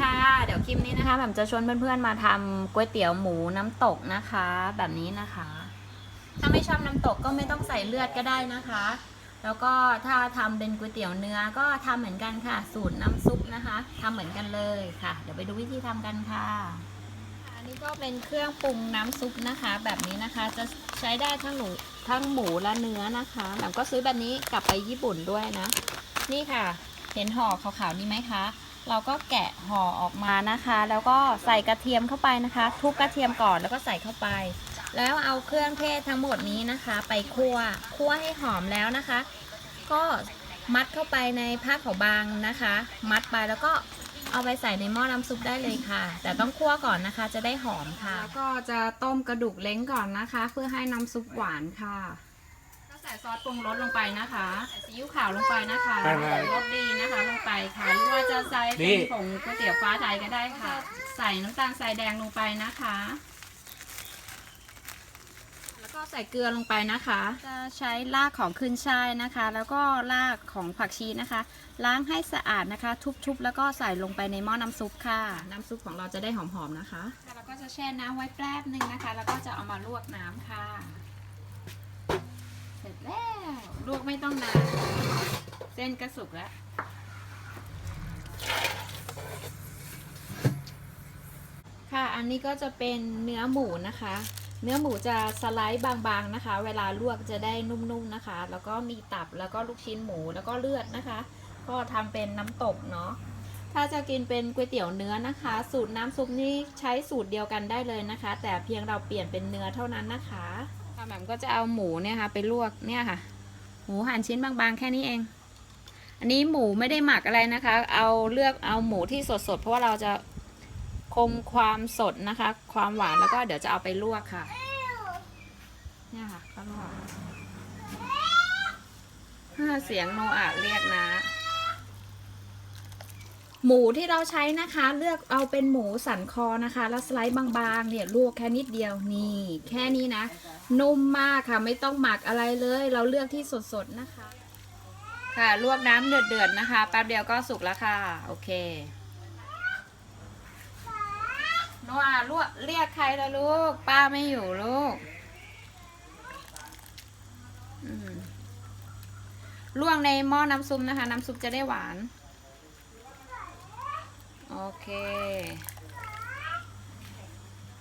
ค่ะ เดี๋ยวคลิปนี้นะคะแบบจะชวนเพื่อนๆมาทำก๋วยเตี๋ยวหมูน้ำตกนะคะ แบบนี้นะคะ ถ้าไม่ชอบน้ำตกก็ไม่ต้องใส่เลือดก็ได้นะคะ แล้วก็ถ้าทำเป็นก๋วยเตี๋ยวเนื้อก็ทำเหมือนกันค่ะ สูตรน้ำซุปนะคะทำเหมือนกันเลยค่ะ เดี๋ยวไปดูวิธีทำกันค่ะ อันนี้ก็เป็นเครื่องปรุงน้ำซุปนะคะ แบบนี้นะคะจะใช้ได้ทั้งหมูทั้งหมูและเนื้อนะคะแบบก็ซื้อแบบนี้กลับไปญี่ปุ่นด้วยนะ นี่ค่ะ เห็นห่อขาวๆนี่ไหมคะ เราก็แกะห่อออกมานะคะ แล้วก็ใส่กระเทียมเข้าไปนะคะ ทุบกระเทียมก่อนแล้วก็ใส่เข้าไป แล้วเอาเครื่องเทศทั้งหมดนี้นะคะ ไปคั่วคั่วให้หอมแล้วนะคะ ก็มัดเข้าไปในผ้าขาวบางนะคะ มัดไปแล้วก็เอาไปใส่ในหม้อน้ำซุปได้เลยค่ะ แต่ต้องคั่วก่อนนะคะ จะได้หอมค่ะ แล้วก็จะต้มกระดูกเล้งก่อนนะคะ เพื่อให้น้ำซุปหวานค่ะ ใส่ซอสปรุงรสลงไปนะคะใส่ซีอิ๊วขาวลงไปนะคะได้ไหมรสดีนะคะลงไปค่ะหรือว่าจะใส่นี่เป็นผงก๋วยเตี๋ยวฟ้าไทยก็ได้ค่ะ ใส่น้ำตาลทรายแดงลงไปนะคะ แล้วก็ใส่เกลือลงไปนะคะ จะใช้รากของขึ้นช่ายนะคะ แล้วก็รากของผักชีนะคะ ล้างให้สะอาดนะคะ ทุบๆ แล้วก็ใส่ลงไปในหม้อน้ำซุปค่ะ น้ำซุปของเราจะได้หอมๆนะคะ แล้วก็จะแช่น้ำไว้แป๊บนึงนะคะ แล้วก็จะเอามาลวกน้ำค่ะเส ร็จแล้ว ลวกไม่ต้องนาน เส้นก็สุกแล้ว ค่ะ อันนี้ก็จะเป็นเนื้อหมูนะคะ เนื้อหมูจะสไลด์บางๆนะคะ เวลาลวกจะได้นุ่มๆนะคะ แล้วก็มีตับ แล้วก็ลูกชิ้นหมู แล้วก็เลือดนะคะ ก็ทำเป็นน้ำตกเนาะถ้าจะกินเป็นก๋วยเตี๋ยวเนื้อนะคะ สูตรน้ำซุปนี่ใช้สูตรเดียวกันได้เลยนะคะ แต่เพียงเราเปลี่ยนเป็นเนื้อเท่านั้นนะคะค่ะ แหม่มก็จะเอาหมูเนี่ยค่ะไปลวกเนี่ยค่ะ หมูหั่นชิ้นบางๆ แค่นี้เอง อันนี้หมูไม่ได้หมักอะไรนะคะ เอาเลือกเอาหมูที่สดๆ เพราะว่าเราจะคงความสดนะคะ ความหวานแล้วก็เดี๋ยวจะเอาไปลวกค่ะ เนี่ยค่ะก็ลวกอ่าเสียงโนอาเรียกนะ หมูที่เราใช้นะคะ เลือกเอาเป็นหมูสันคอนะคะ แล้วสไลด์บางๆ เนี่ยลวกแค่นิดเดียวนี่ แค่นี้นะ นุ่มมากค่ะไม่ต้องหมักอะไรเลย เราเลือกที่สดๆนะคะ ค่ะลวกน้ำเดือดๆนะคะแป๊บเดียวก็สุกแล้วค่ะ โอเคนอาลวกเรียกใครละลูก ป้าไม่อยู่ลูกลวกในหม้อน้ำซุปนะคะ น้ำซุปจะได้หวาน โอเค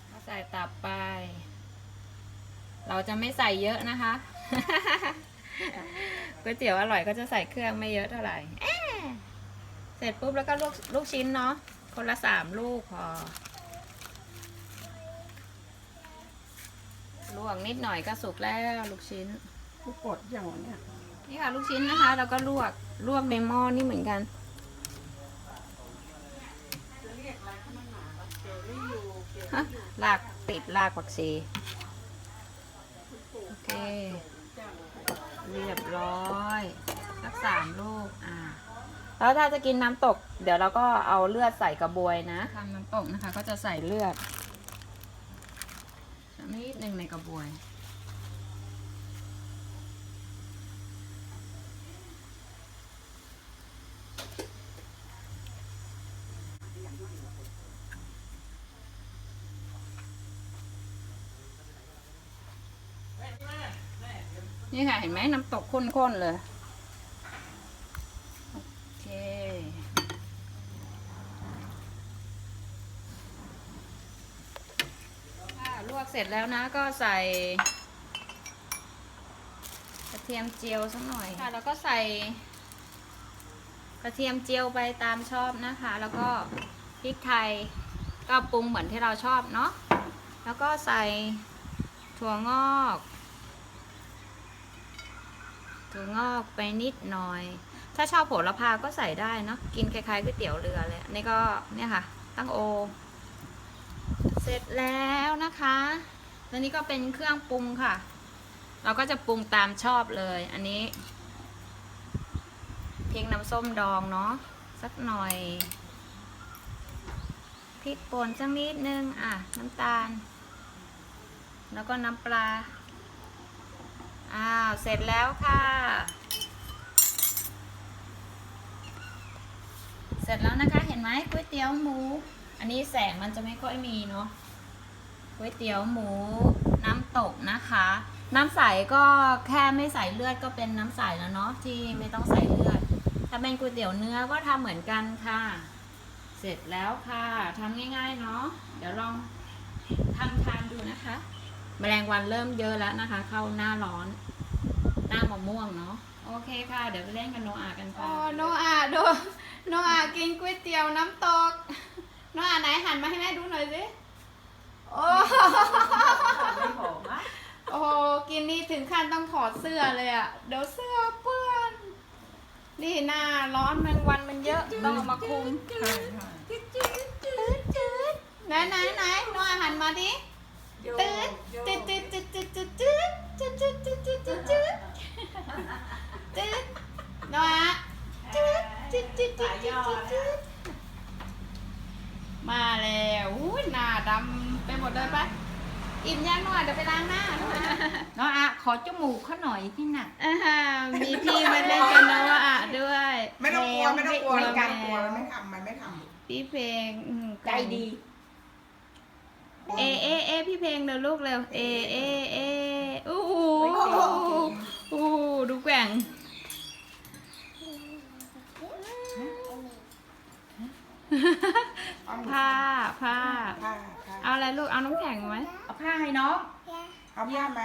ก็ใส่ตับไป เราจะไม่ใส่เยอะนะคะก๋วยเตี๋ยวอร่อยก็จะใส่เครื่องไม่เยอะเท่าไหร่แอะเสร็จปุ๊บแล้วก็ลูกลูกชิ้นเนาะคนละสามลูกพอลวกนิดหน่อยก็สุกแล้วลูกชิ้นกูกดอย่างวะเนี่ยนี่ค่ะลูกชิ้นนะคะแล้วก็ลวกลวกในหม้อนี่เหมือนกัน ฮะลากติดลากผักชีโอเค เรียบร้อยสักสามลูกอ่าแล้วถ้าจะกินน้ำตก เดี๋ยวเราก็เอาเลือดใส่กระบวยนะทำน้ำตกนะคะ ก็จะใส่เลือดนิดหนึ่งในกระบวย นี่ค่ะ เห็นไหมน้ำตกข้นๆเลย โอเคลวกเสร็จแล้วนะก็ใส่กระเทียมเจียวสักหน่อยค่ะ แล้วก็ใส่กระเทียมเจียวไปตามชอบนะคะ แล้วก็พริกไทยก็ปรุงเหมือนที่เราชอบเนาะแล้วก็ใส่ถั่วงอก ถั่วงอกไปนิดหน่อย ถ้าชอบโหระพาก็ใส่ได้เนาะกินคล้ายๆก๋วยเตี๋ยวเรือเลยนี่ก็เนี่ยค่ะ ตั้งโอ เสร็จแล้วนะคะแล้วนี่ก็เป็นเครื่องปรุงค่ะ เราก็จะปรุงตามชอบเลย อันนี้เพริกน้ำส้มดองเนาะสักหน่อยพริกป่นสักนิดนึง อะ น้ำตาล แล้วก็น้ำปลา อ้าว เสร็จแล้วค่ะ เสร็จแล้วนะคะ เห็นไหมก๋วยเตี๋ยวหมู อันนี้แสงมันจะไม่ค่อยมีเนาะ ก๋วยเตี๋ยวหมูน้ำตกนะคะ น้ำใสก็แค่ไม่ใส่เลือดก็เป็นน้ำใสแล้วเนาะที่ไม่ต้องใส่เลือด ถ้าเป็นก๋วยเตี๋ยวเนื้อก็ทำเหมือนกันค่ะ เสร็จแล้วค่ะทำง่ายๆเนาะ เดี๋ยวลองทำทานดูนะคะ แมลงวันเริ่มเยอะแล้วนะคะ เข้าหน้าร้อน หน้ามะม่วงเนาะโอเคค่ะ เดี๋ยวไปเล่นกันโนอากันโอ้ค่ะโนอาดูโนอากินก๋วยเตี๋ยวน้ำตกโนอาไหนหันมาให้แม่ดูหน่อยสิโอ้ไม่หอมอะโอ้โหกินนี่ถึงขั้นต้องถอดเสื้อเลยอะเดี๋ยวเสื้อเปื้อน นี่หน้าร้อนแมงวันมันเยอะต้องเอามาคุมใช่ใช่ไหนไหนไหนโนอาหันมาดิ ตืดตืดตืดตืดตืดตืดตืดตืดตืดตืดตืดตืดตืดโนอาตืดตืดตืดตืดตืดตืดมาแล้วอุ้ยหน้าดำไปหมดเลยปะอิ่มยังโนอาเดี๋ยวไปล้างหน้าโนอาน้องอะขอจมูกเขาหน่อยที่หนักอ่าฮะมีพี่มาเล่นกันโนอาด้วย ไม่ต้องกลัวไม่ต้องกลัวแมวไม่การกลัวมันไม่ทำมันไม่ทำพี่เพลงอืมใจดี เอเอเอพี่เพลงเร็วลูกเร็วเอเอเออู้หูอู้หูดูแกว่งเอาหมูผ้าผ้าผ้าผ้าเอาอะไรลูกเอาน้ำแข็งไหมเอาผ้าให้น้องเอาผ้าไหม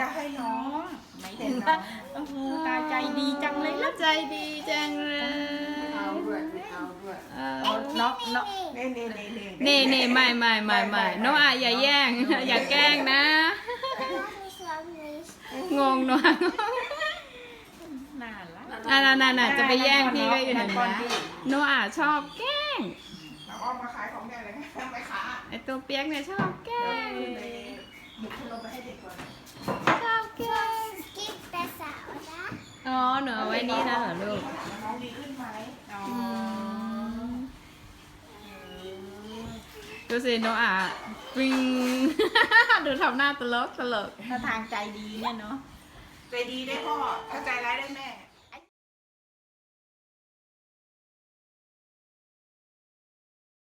จะให้น้องไม่ถึงว่าโอ้โหตาใจดีจังเลยล่ะใจดีจังเลยเอาด้วยเอาด้วยเออน้องน้องเน่เน่เน่เน่เน่เน่ไม่ไม่ไม่ไม่น้องอาอย่าแย่ง อย่าแกล้งนะ งงน่อยน่ารักอ่าน่าน่าจะไปแย่งพี่ก็อยู่นั่เห็นอนไหมพี่โนอาชอบแกล้งเราเอามาขายของแกเลยไม่ค้าไอตัวเปียกเนี่ยชอบแกล้ง หมุกขนมไปให้เด็กก่อนชอบแกล้งอ๋อหนูเอาไว้นี่นะเหรอลูกน้องดีขึ้นไหมอ๋อดูสิโนอาปิงดูทำหน้าตลกตลก ถ้าทางใจดีเนี่ยเนาะ ใจดีได้พ่อถ้าใจร้ายได้แม่